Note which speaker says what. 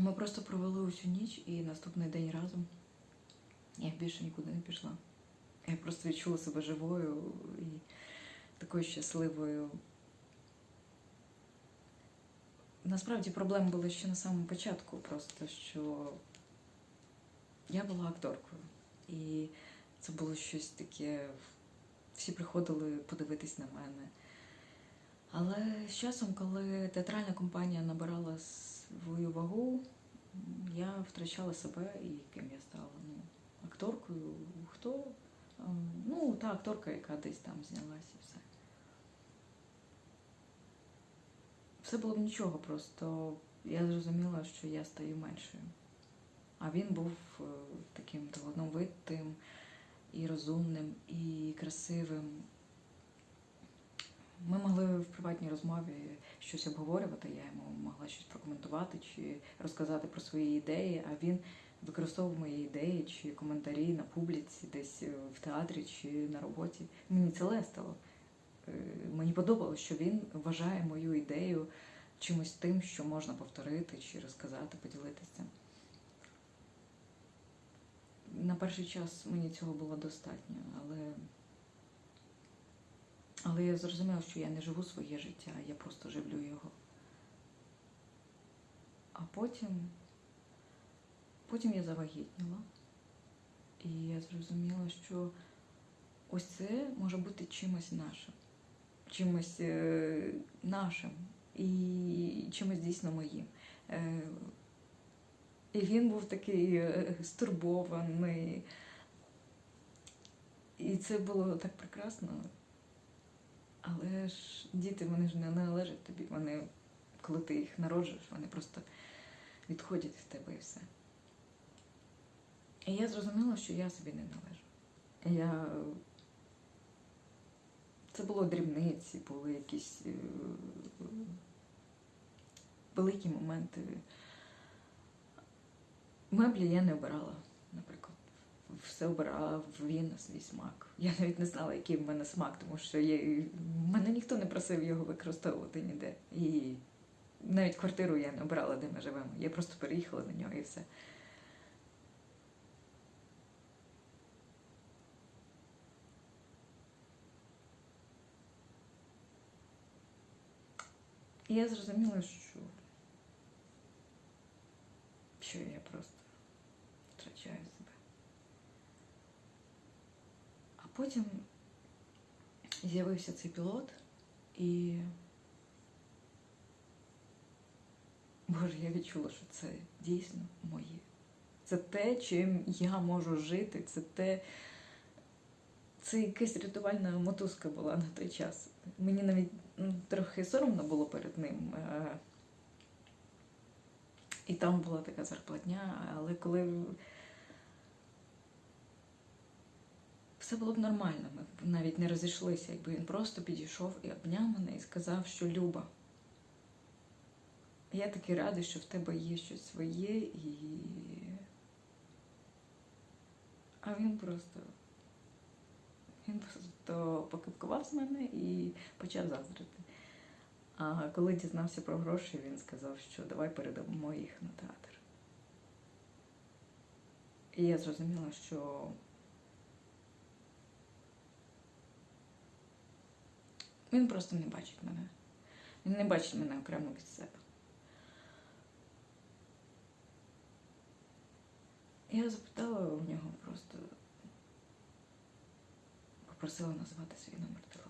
Speaker 1: Ну, ми просто провели усю ніч і наступний день разом. Я більше нікуди не пішла. Я просто відчула себе живою і такою щасливою. Насправді проблеми були ще на самому початку, просто що я була акторкою. І це було щось таке. Всі приходили подивитись на мене. Але з часом, коли театральна компанія набирала свою вагу, я втрачала себе і ким я стала. Ну, акторкою, хто? Ем, Ну, та акторка, яка десь там знялась і все. Все було б нічого, просто я зрозуміла, що я стаю меншою. А він був е, таким талановитим і розумним, і красивим. Ми могли в приватній розмові щось обговорювати, я йому могла щось прокоментувати чи розказати про свої ідеї, а він використовував мої ідеї чи коментарі на публіці, десь е, в театрі чи на роботі. Мені це лестило. Е, Мені подобалося, що він вважає мою ідею чимось тим, що можна повторити чи розказати, поділитися. На перший час мені цього було достатньо, але, але я зрозуміла, що я не живу своє життя, я просто живлю його. А потім, потім я завагітніла, і я зрозуміла, що ось це може бути чимось нашим, чимось е, нашим і чимось дійсно моїм. Е, і він був такий е, стурбований. І це було так прекрасно. Але ж діти, вони ж не належать тобі. Вони, коли ти їх народжуєш, вони просто відходять від тебе і все. І я зрозуміла, що я собі не належу. Я... Це було дрібниці, були якісь е, великі моменти. Меблі я не обирала, наприклад. Все обирав він свій смак. Я навіть не знала, який в мене смак, тому що я... мене ніхто не просив його використовувати ніде. І навіть квартиру я не обирала, де ми живемо. Я просто переїхала на нього і все. І я зрозуміла, що, що я просто втрачаю себе. А потім з'явився цей пілот, і Боже, я відчула, що це дійсно моє. Це те, чим я можу жити, це те. Це якась рятувальна мотузка була на той час. Мені навіть ну, трохи соромно було перед ним. е, І там була така зарплатня, але коли все було б нормально, ми б навіть не розійшлися, якби він просто підійшов і обняв мене і сказав, що Люба. Я такий радий, що в тебе є щось своє, і. А він просто. Він просто покипкував з мене і почав заздрити. А коли дізнався про гроші, він сказав, що давай передамо їх на театр. І я зрозуміла, що він просто не бачить мене. Він не бачить мене окремо від себе. Я запитала у нього просто, попросила назвати свій номер телефону.